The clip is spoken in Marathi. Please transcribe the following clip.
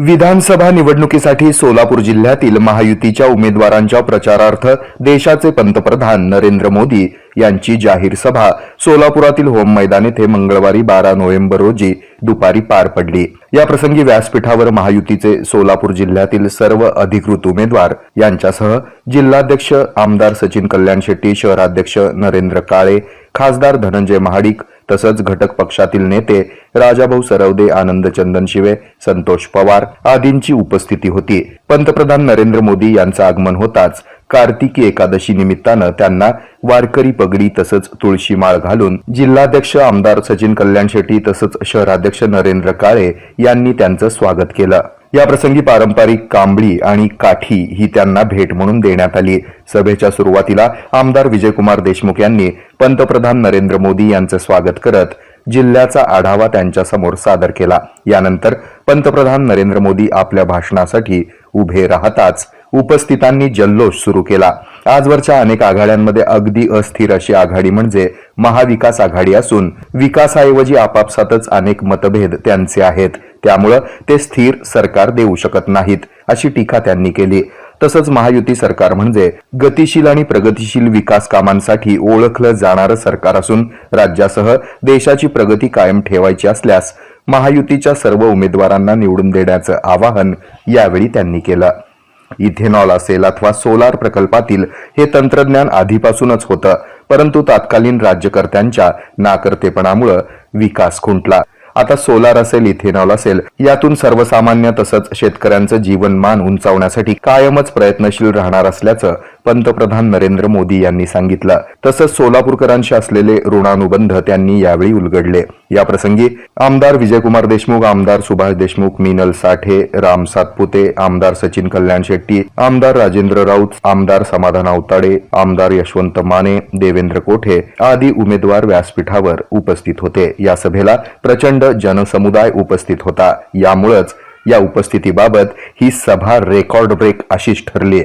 विधानसभा निवडणुकीसाठी सोलापूर जिल्ह्यातील महायुतीच्या उमेदवारांच्या प्रचारार्थ देशाचे पंतप्रधान नरेंद्र मोदी यांची जाहीर सभा सोलापुरातील होम मैदान येथे मंगळवारी बारा नोव्हेंबर रोजी दुपारी पार पडली. या प्रसंगी व्यासपीठावर महायुतीचे सोलापूर जिल्ह्यातील सर्व अधिकृत उमेदवार यांच्यासह जिल्हाध्यक्ष आमदार सचिन कल्याण शेट्टी शहराध्यक्ष नरेंद्र काळे खासदार धनंजय महाडिक तसंच घटक पक्षातील नेते राजाभाऊ सरवदे आनंद चंदन शिवे संतोष पवार आदींची उपस्थिती होती. पंतप्रधान नरेंद्र मोदी यांचं आगमन होताच कार्तिकी एकादशी निमित्तानं त्यांना वारकरी पगडी तसंच तुळशी माळ घालून जिल्हाध्यक्ष आमदार सचिन कल्याण शेट्टी तसंच शहराध्यक्ष नरेंद्र काळे यांनी त्यांचं स्वागत केलं. या प्रसंगी पारंपरिक कांबळी आणि काठी ही त्यांना भेट म्हणून देण्यात आली. सभेच्या सुरुवातीला आमदार विजयकुमार देशमुख यांनी पंतप्रधान नरेंद्र मोदी यांचं स्वागत करत जिल्ह्याचा आढावा त्यांच्यासमोर सादर केला. यानंतर पंतप्रधान नरेंद्र मोदी आपल्या भाषणासाठी उभे राहताच उपस्थितांनी जल्लोष सुरू केला. आजवरच्या अनेक आघाड्यांमध्ये अगदी अस्थिर अशी आघाडी म्हणजे महाविकास आघाडी असून विकासाऐवजी आपापसातच अनेक मतभेद त्यांचे आहेत. त्यामुळं ते स्थिर सरकार देऊ शकत नाहीत अशी टीका त्यांनी केली. तसंच महायुती सरकार म्हणजे गतिशील आणि प्रगतिशील विकास कामांसाठी ओळखलं जाणारं सरकार असून राज्यासह देशाची प्रगती कायम ठेवायची असल्यास महायुतीच्या सर्व उमेदवारांना निवडून देण्याचं आवाहन यावेळी त्यांनी केलं. इथेनॉल असेल अथवा सोलार प्रकल्पातील हे तंत्रज्ञान आधीपासूनच होतं परंतु तत्कालीन राज्यकर्त्यांच्या नाकर्तेपणामुळं विकास खुंटला. आता सोलार असेल इथेनॉल असेल यातून सर्वसामान्य तसंच शेतकऱ्यांचं जीवनमान उंचावण्यासाठी कायमच प्रयत्नशील राहणार असल्याचं पंतप्रधान नरेंद्र मोदी यांनी सांगितलं. तसंच सोलापूरकरांशी असलेले ऋणानुबंध त्यांनी यावेळी उलगडले. याप्रसंगी आमदार विजयकुमार देशमुख आमदार सुभाष देशमुख मिनल साठे राम सातपुते आमदार सचिन कल्याण शेट्टी आमदार राजेंद्र राऊत आमदार समाधान आवताडे आमदार यशवंत माने देवेंद्र कोठे आदी उमेदवार व्यासपीठावर उपस्थित होते. या सभेला प्रचंड जनसमुदाय उपस्थित होता. यामुळेच या उपस्थितीबाबत ही सभा रेकॉर्ड ब्रेक अशीच ठरली.